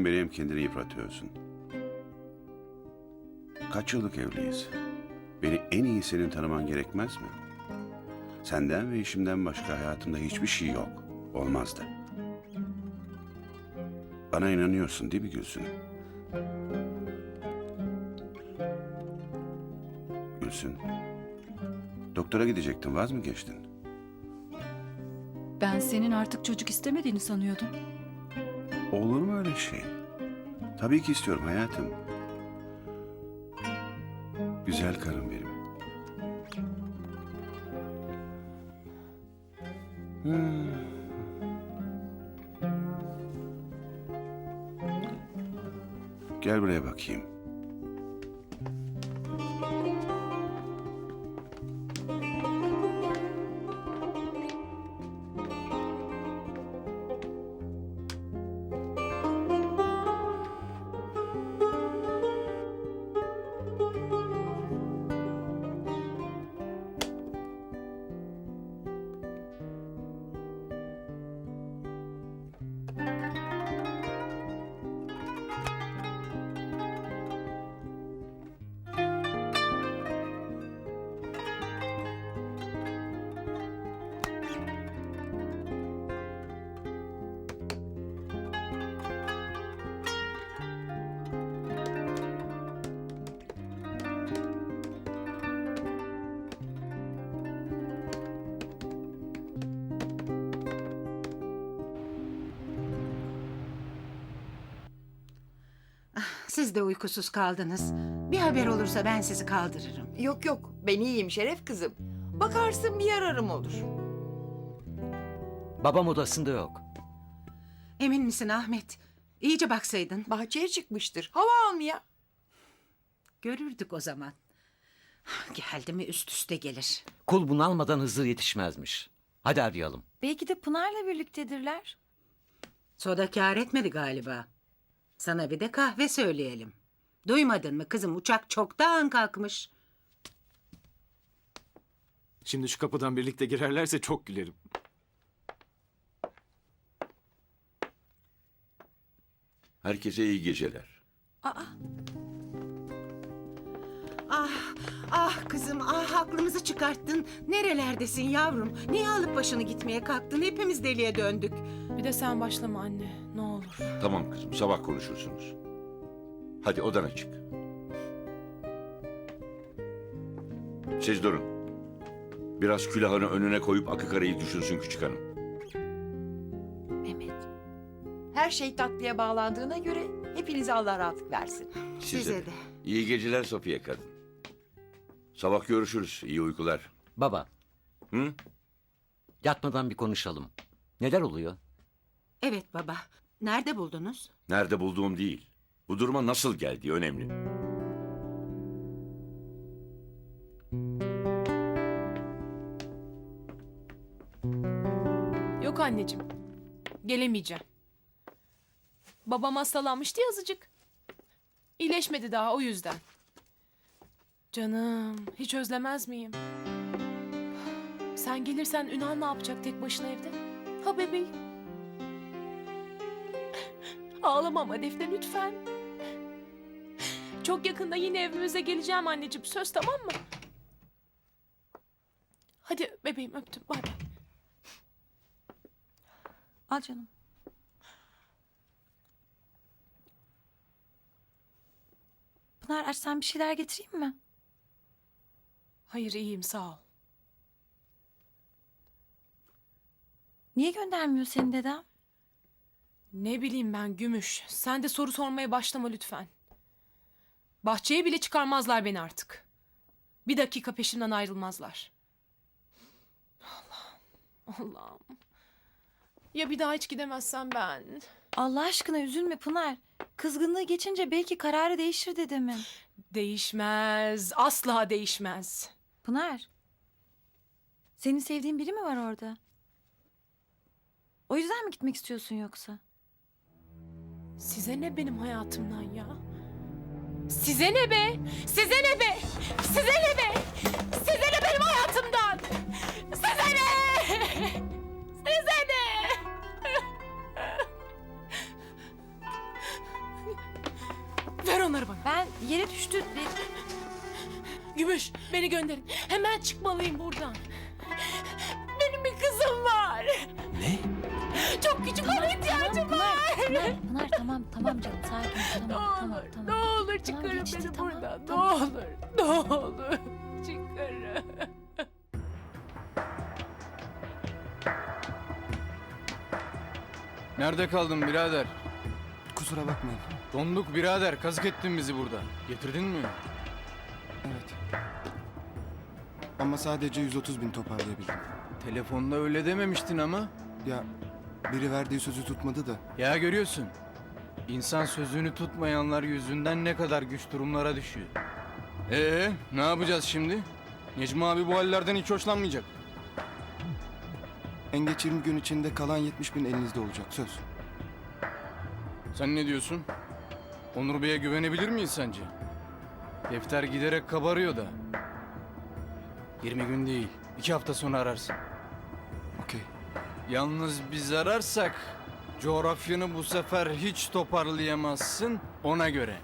Hem beni hem kendini yıpratıyorsun. Kaç yıllık evliyiz? Beni en iyi senin tanıman gerekmez mi? Senden ve işimden başka hayatımda hiçbir şey yok. Olmaz da. Bana inanıyorsun değil mi Gülsün? Gülsün. Doktora gidecektin vaz mı geçtin? Ben senin artık çocuk istemediğini sanıyordum. Olur mu öyle şey? Tabii ki istiyorum hayatım. Güzel karım benim. Hmm. Gel buraya bakayım. Siz de uykusuz kaldınız. Bir haber olursa ben sizi kaldırırım. Yok yok ben iyiyim Şeref kızım. Bakarsın bir yararım olur. Babam odasında yok. Emin misin Ahmet? İyice baksaydın. Bahçeye çıkmıştır. Hava almaya. Görürdük o zaman. Geldi mi üst üste gelir. Kul bunalmadan Hızır yetişmezmiş. Hadi arayalım. Belki de Pınar'la birliktedirler. Soda kâr etmedi galiba. Sana bir de kahve söyleyelim. Duymadın mı kızım uçak çoktan kalkmış. Şimdi şu kapıdan birlikte girerlerse çok gülerim. Herkese iyi geceler. Ah, kızım ah aklımızı çıkarttın. Nerelerdesin yavrum? Niye alıp başını gitmeye kalktın? Hepimiz deliye döndük. Bir de sen başlama anne. Ne olur. Tamam kızım sabah konuşursunuz. Hadi odana çık. Siz durun. Biraz külahını önüne koyup akı karayı düşünsün küçük hanım. Mehmet. Her şey tatlıya bağlandığına göre hepinize Allah rahatlık versin. Size de. İyi geceler Safiye kadın. Sabah görüşürüz. İyi uykular. Baba, Hı? Yatmadan bir konuşalım. Neler oluyor? Evet baba. Nerede buldunuz? Nerede bulduğum değil. Bu duruma nasıl geldiği önemli. Yok anneciğim. Gelemeyeceğim. Babam hastalanmıştı ya azıcık. İyileşmedi daha o yüzden. Canım hiç özlemez miyim? Sen gelirsen Ünal ne yapacak tek başına evde? Ha bebeğim? Ağlama ama Defne lütfen. Çok yakında yine evimize geleceğim anneciğim. Söz tamam mı? Hadi bebeğim öptüm. Bay bay. Al canım. Pınar açsan bir şeyler getireyim mi? Hayır iyiyim sağ ol. Niye göndermiyor seni dedem? Ne bileyim ben Gümüş. Sen de soru sormaya başlama lütfen. Bahçeye bile çıkarmazlar beni artık. Bir dakika peşimden ayrılmazlar. Allah'ım. Allah'ım. Ya bir daha hiç gidemezsem ben? Allah aşkına üzülme Pınar. Kızgınlığı geçince belki kararı değişir dedemin. Değişmez. Asla değişmez. Pınar. Senin sevdiğin biri mi var orada? O yüzden mi gitmek istiyorsun yoksa? Size ne benim hayatımdan ya? Size ne be? Size ne be? Size ne be? Size ne benim hayatımdan? Size ne? Size ne? Ver onları bana. Ben yere düştü. Gümüş beni gönderin. Hemen çıkmalıyım buradan. Benim bir kızım var. Ne? Çok küçük ona ihtiyacım Pınar, var. Pınar, Pınar tamam tamam canım sakin ol, Ne tamam olur, tamam ne tamam. olur çıkarın geçti, beni tamam, buradan. tamam. Ne olur, ne olur çıkarın. Nerede kaldın birader? Kusura bakmayın. Donduk birader. Kazık ettin bizi burada. Getirdin mi? Evet. Ama sadece 130 bin toparlayabildim. Telefonda öyle dememiştin ama. Ya biri verdiği sözü tutmadı da. Ya görüyorsun. İnsan sözünü tutmayanlar yüzünden ne kadar güç durumlara düşüyor. Ee, ne yapacağız şimdi? Necmi abi bu hallerden hiç hoşlanmayacak. En geç 20 gün içinde kalan 70 bin elinizde olacak söz. Sen ne diyorsun? Onur Bey'e güvenebilir miyiz sence? Defter giderek kabarıyor da. 20 gün değil, iki hafta sonra ararsın. Okey. Yalnız biz ararsak coğrafyanı bu sefer hiç toparlayamazsın ona göre.